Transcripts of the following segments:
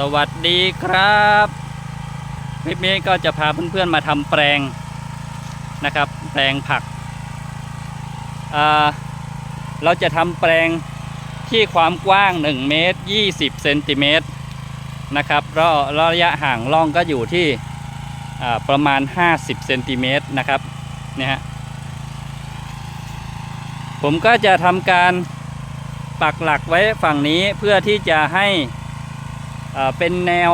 สวัสดีครับคลิปนี้ก็จะพาเพื่อนๆมาทำแปลงนะครับ แปลงผัก เราจะทำแปลงที่ความกว้าง 1 เมตร 20 เซนติเมตรนะครับแล้วระยะห่างร่องก็อยู่ที่ประมาณ 50 เซนติเมตรนะครับเนี่ยฮะผมก็จะทำการปักหลักไว้ฝั่งนี้เพื่อที่จะให้ เป็นแนว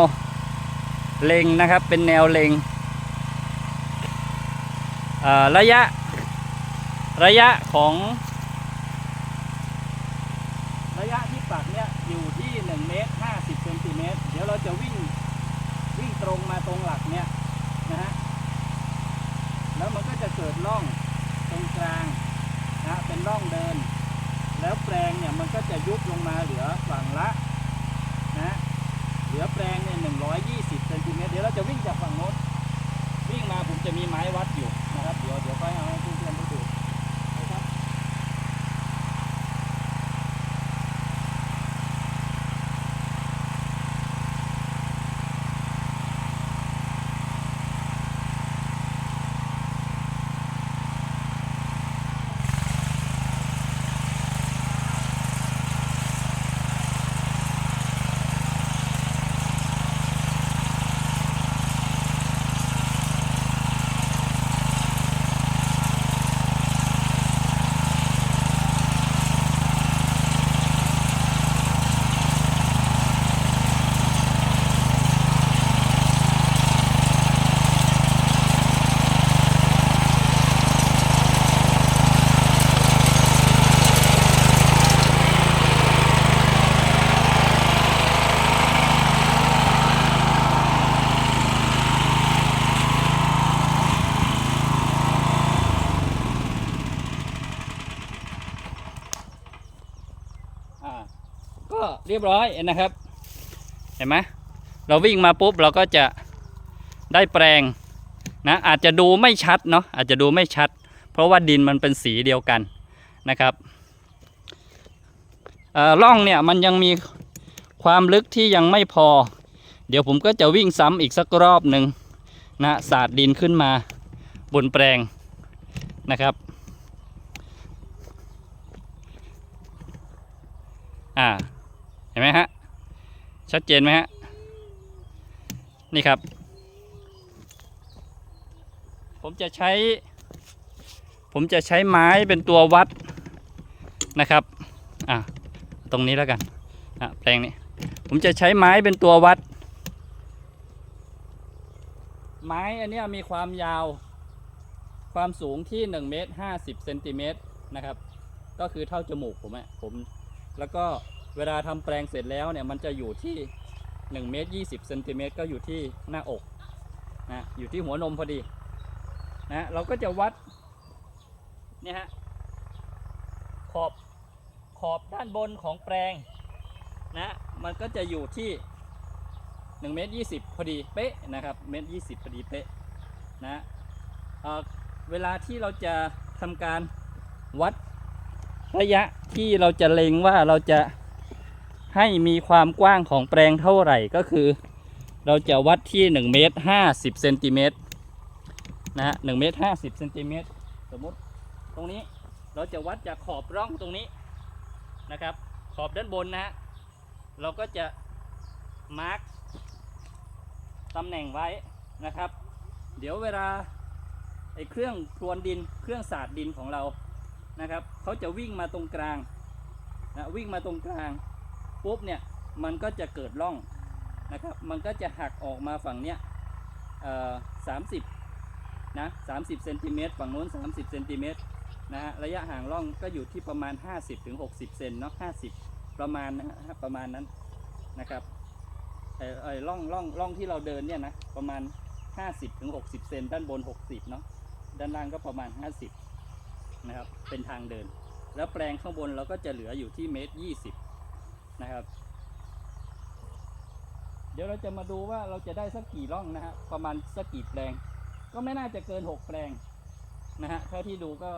เล็งนะครับ เป็นแนวเล็งระยะระยะของ ระยะที่ปักเนี่ยอยู่ที่1เมตร50เซนติเมตรเดี๋ยวเราจะวิ่งวิ่งตรงมาตรงหลักเนี่ยนะฮะแล้วมันก็จะเกิดร่องตรงกลางนะฮะเป็นร่องเดิน แล้วแปลงเนี่ยมันก็จะยุบลงมา จะวิ่งจากฝั่งโน้นวิ่งมาผมจะมีไม้วัดอยู่นะครับ เดี๋ยวเดี๋ยวค่อยเอาให้เพื่อนๆได้ดูนะครับ อ่า ก็เรียบร้อยนะครับ เห็นไหมเราวิ่งมาปุ๊บเราก็จะได้แปลงนะอาจจะดูไม่ชัดเนาะอาจจะดูไม่ชัด เพราะว่าดินมันเป็นสีเดียวกันนะครับอ่อร่องเนี่ยมันยังมีความลึกที่ยังไม่พอ เดี๋ยวผมก็จะวิ่งซ้ำอีกสักรอบหนึ่งนะสาดดินขึ้นมาบนแปลงนะครับอ่า เห็นไหมฮะ ชัดเจนไหมฮะ นี่ครับ ผมจะใช้ ผมจะใช้ไม้เป็นตัววัดนะครับ อ่าตรงนี้แล้วกัน อะ แปลงนี้ ผมจะใช้ไม้เป็นตัววัด ไม้อันนี้มีความยาว ความสูงที่1เมตร50เซนติเมตรนะครับ ก็คือเท่าจมูกผมอะผม แล้วก็ เวลาทำแปลงเสร็จแล้วเนี่ยมันจะอยู่ที่1เมตร20เซนติเมตรก็อยู่ที่หน้าอกนะอยู่ที่หัวนมพอดีนะเราก็จะวัดเนี่ยฮะขอบขอบด้านบนของแปลงนะมันก็จะอยู่ที่1เมตร20 พอดีเป๊ะนะครับเมตร20 พอดีเป๊ะนะเเวลาที่เราจะทำการวัดระยะที่เราจะเล็งว่าเราจะ ให้มีความกว้างของแปลงเท่าไหร่ก็คือ เราจะวัดที่1เมตร50เซนติเมตรนะฮะ1เมตร50เซนติเมตรสมมติตรงนี้เราจะวัดจากขอบร่องตรงนี้นะครับ ขอบด้านบนนะฮะเราก็จะมาร์กตำแหน่งไว้นะครับ เดี๋ยวเวลาไอ้เครื่องพรวนดินเครื่องสาดดินของเรานะครับเขาจะวิ่งมาตรงกลางนะวิ่งมาตรงกลาง ปุ๊บเนี่ยมันก็จะเกิดร่องนะครับ มันก็จะหักออกมาฝั่งเนี้ยสามสิบนะสามสิบเซนติเมตรฝั่งโน้นสามสิบเซนติเมตรนะฮะระยะห่างร่องก็อยู่ที่ประมาณ 50ถึงเซนเนาะ50 ประมาณนะฮะประมาณนั้นนะครับไอ้ไอ้ร่องร่องร่องที่เราเดินเนี่ยนะประมาณ50ถึงเซนด้านบน 60เนาะด้านล่างก็ประมาณ 50นะครับเป็นทางเดิน แล้วแปลงข้างบนเราก็จะเหลืออยู่ที่เมตรยี่สิบ นะครับ เดี๋ยวเราจะมาดูว่าเราจะได้สักกี่ร่องนะฮะประมาณสักกี่แปลง ก็ไม่น่าจะเกินหกแปลงนะฮะเท่าที่ดูก็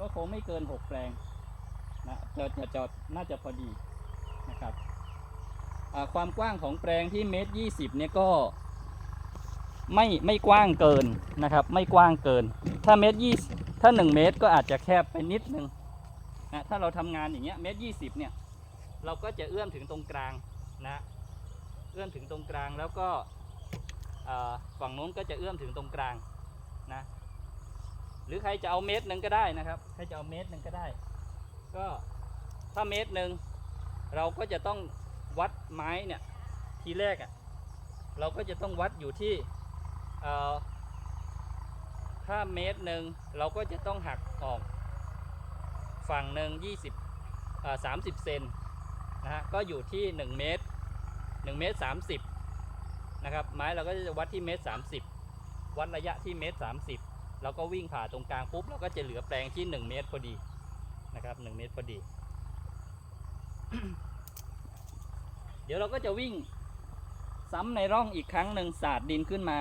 ก็คงไม่เกินหกแปลงนะจะจะจะน่าจะพอดีนะครับความกว้างของแปลงที่เมตรยี่สิบเนี่ยก็ไม่ไม่กว้างเกินนะครับ ไม่กว้างเกิน ถ้าเมตรยี่ถ้าหนึ่งเมตรก็อาจจะแคบไปนิดนึงนะถ้าเราทำงานอย่างเงี้ยเมตรยี่สิบเนี่ย เราก็จะเอื้อมถึงตรงกลางนะ เอื้อมถึงตรงกลางแล้วก็ฝั่งนู้นก็จะเอื้อมถึงตรงกลางนะ หรือใครจะเอาเมตรหนึ่งก็ได้นะครับ ใครจะเอาเมตรหนึ่งก็ได้ ก็ถ้าเมตรหนึ่งเราก็จะต้องวัดไม้เนี่ยทีแรกอะ่ะเราก็จะต้องวัดอยู่ที่ถ้าเมตรหนึ่งเราก็จะต้องหักออกฝั่งหนึ่งยี่สิบสามสิบเซน นะฮะก็อยู่ที่1เมตร1เมตร30นะครับไม้เราก็จะวัดที่เมตร30 วัดระยะที่เมตร30เราก็วิ่งผ่าตรงกลางปุ๊บเราก็จะเหลือแปลงที่ 1 เมตรพอดีนะครับ1เมตรพอดี เดี๋ยวเราก็จะวิ่งซ้ำในร่องอีกครั้งหนึ่งสาดดินขึ้นมา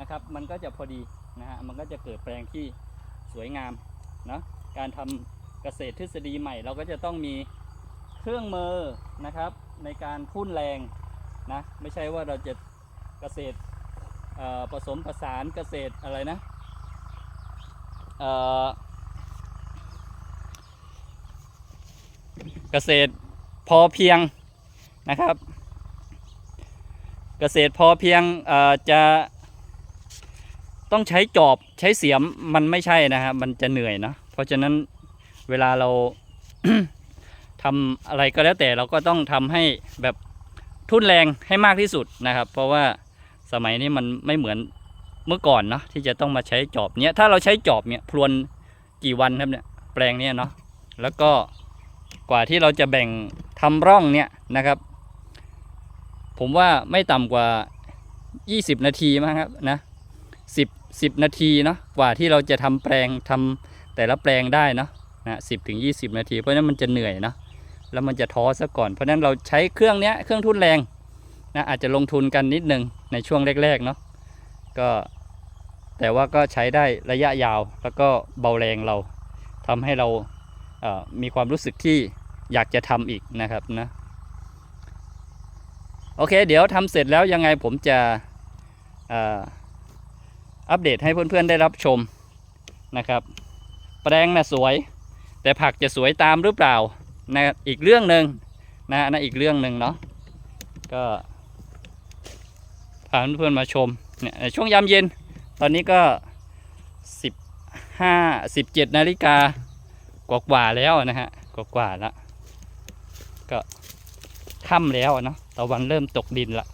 นะครับ มันก็จะพอดีนะฮะมันก็จะเกิดแปลงที่สวยงามเนาะการทำเกษตรทฤษฎีใหม่ เราก็จะต้องมี เครื่องมือนะครับในการทุ่นแรงนะไม่ใช่ว่าเราจะเกษตรผสมผสานเกษตรอะไรนะเเกษตรพอเพียงนะครับ เกษตรพอเพียงจะต้องใช้จอบใช้เสียมมันไม่ใช่นะครับมันจะเหนื่อยเนาะเพราะฉะนั้นเวลาเรา ทำอะไรก็แล้วแต่เราก็ต้องทำให้แบบทุ่นแรงให้มากที่สุดนะครับ เพราะว่าสมัยนี้มันไม่เหมือนเมื่อก่อนเนาะที่จะต้องมาใช้จอบเนี้ยถ้าเราใช้จอบเนี่ยพรวนกี่วันครับเนี่ยแปลงเนี้ยเนาะแล้วก็กว่าที่เราจะแบ่งทำร่องเนี่ยนะครับ ผมว่าไม่ต่ำกว่า 20 นาทีมั้งครับนะ10 10นาทีเนาะกว่าที่เราจะทำแปลงทำแต่ละแปลงได้เนาะนะสิบถึง20นาที เพราะนั้นมันจะเหนื่อยเนาะ แล้วมันจะท้อซะก่อน เพราะฉะนั้นเราใช้เครื่องเนี้ยเครื่องทุนแรงนะอาจจะลงทุนกันนิดนึงในช่วงแรกๆเนาะก็แต่ว่าก็ใช้ได้ระยะยาวแล้วก็เบาแรงเราทำให้เราเอ่อมีความรู้สึกที่อยากจะทำอีกนะครับนะโอเค เดี๋ยวทำเสร็จแล้วยังไงผมจะอ่ออัปเดตให้เพื่อนๆได้รับชมนะครับ แปลงน่ะสวย แต่ผักจะสวยตามหรือเปล่า นะอีกเรื่องหนึ่งนะนะอีกเรื่องหนึ่งเนาะก็พาเพื่อนมาชมเนี่ยในช่วงยามเย็น ตอนนี้ก็สิบห้าสิบเจ็ดนาฬิกากว่าๆแล้วนะฮะกว่าๆแล้วก็ค่ำแล้วเนาะตะวันเริ่มตกดินละ